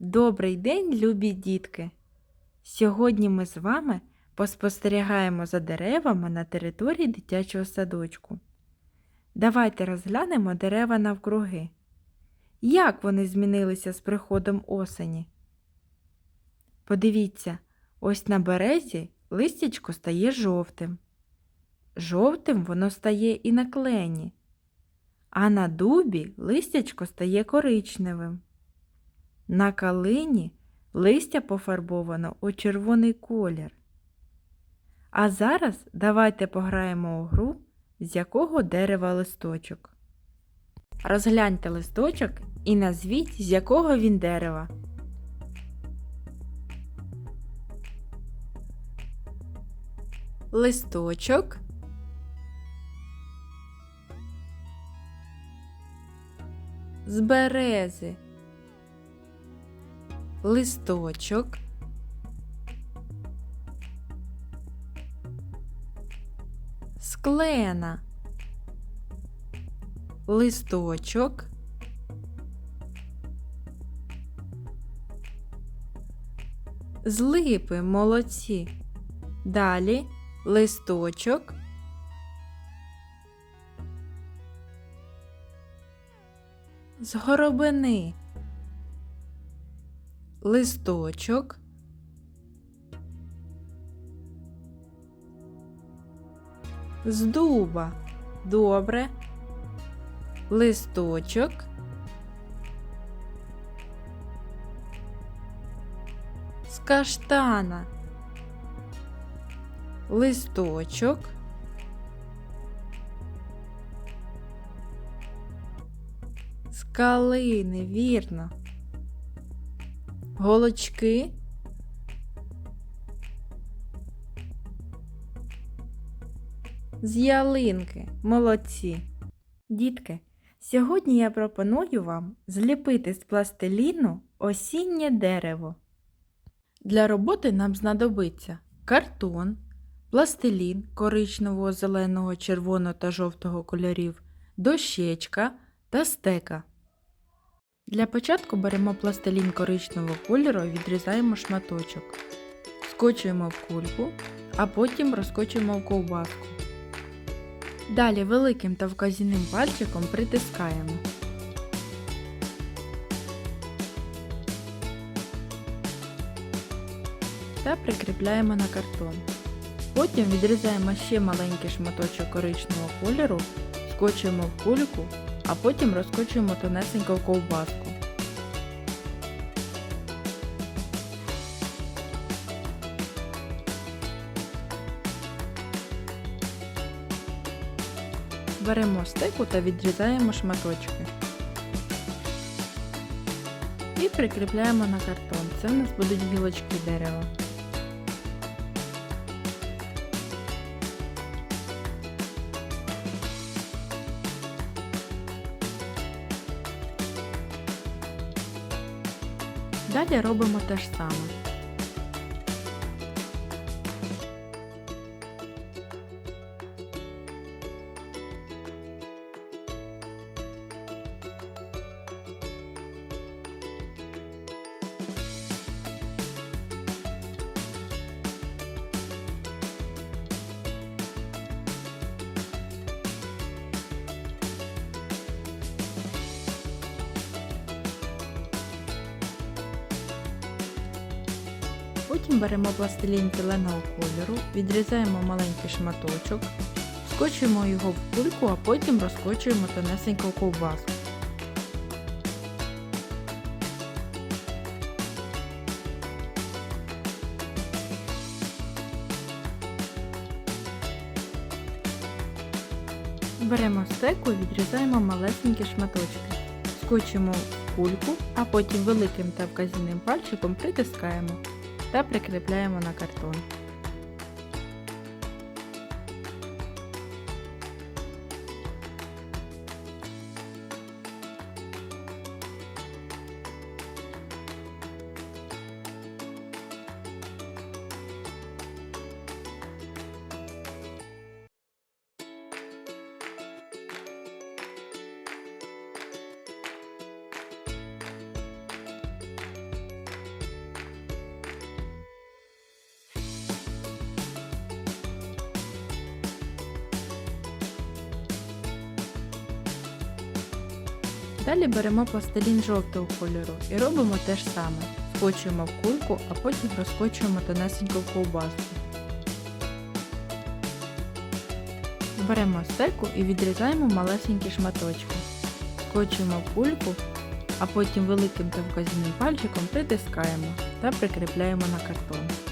Добрий день, любі дітки! Сьогодні ми з вами поспостерігаємо за деревами на території дитячого садочку. Давайте розглянемо дерева навкруги. Як вони змінилися з приходом осені? Подивіться, ось на березі листячко стає жовтим. Жовтим воно стає і на клені, а на дубі листячко стає коричневим. На калині листя пофарбовано у червоний колір. А зараз давайте пограємо у гру, з якого дерева листочок. Розгляньте листочок і назвіть, з якого він дерева. Листочок. З берези листочок, склена, листочок, з липи молодці. Далі листочок. З горобини листочок, з дуба. Добре. Листочок. З каштана. Листочок. З калини, вірно голочки. З ялинки, молодці. Дітки, сьогодні я пропоную вам зліпити з пластиліну осіннє дерево. Для роботи нам знадобиться картон, пластилін коричневого, зеленого, червоного та жовтого кольорів, дощечка та стека. Для початку беремо пластилін коричневого кольору відрізаємо шматочок. Скочуємо в кульку, а потім розкочуємо в ковбаску. Далі великим та вказівним пальчиком притискаємо. Та прикріпляємо на картон. Потім відрізаємо ще маленький шматочок коричневого кольору, скочуємо в кульку а потім розкочуємо тонесенько в ковбаску. Беремо стеку та відрізаємо шматочки. І прикріпляємо на картон. Це в нас будуть гілочки дерева. Далі робимо те ж саме. Потім беремо пластилін зеленого кольору, відрізаємо маленький шматочок, скочуємо його в кульку, а потім розкочуємо тонесеньку ковбаску. Беремо стеку і відрізаємо малесенькі шматочки. Скочуємо в кульку, а потім великим та вказівним пальчиком притискаємо та прикріпляємо на картон. Далі беремо пластилін жовтого кольору і робимо те ж саме. Скочуємо в кульку, а потім розкочуємо тонесенько в ковбаску. Беремо стеку і відрізаємо малесенькі шматочки. Скочуємо в кульку, а потім великим та вказівним пальчиком притискаємо та прикріпляємо на картон.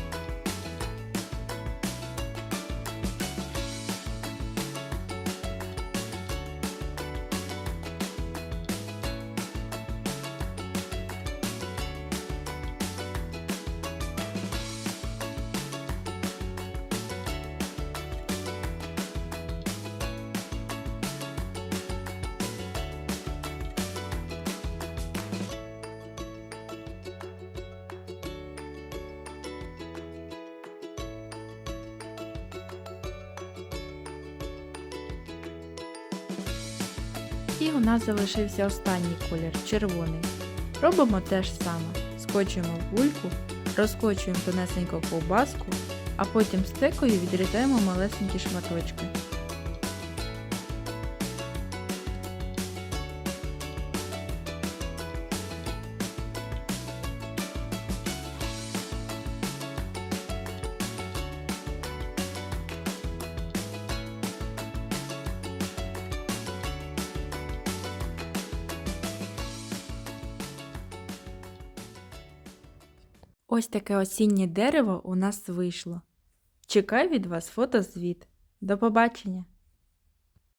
І у нас залишився останній колір червоний. Робимо те ж саме. Скочуємо в бульку, розкочуємо тонесенько ковбаску, а потім стекою відрізаємо малесенькі шматочки. Ось таке осіннє дерево у нас вийшло. Чекаю від вас фотозвіт. До побачення!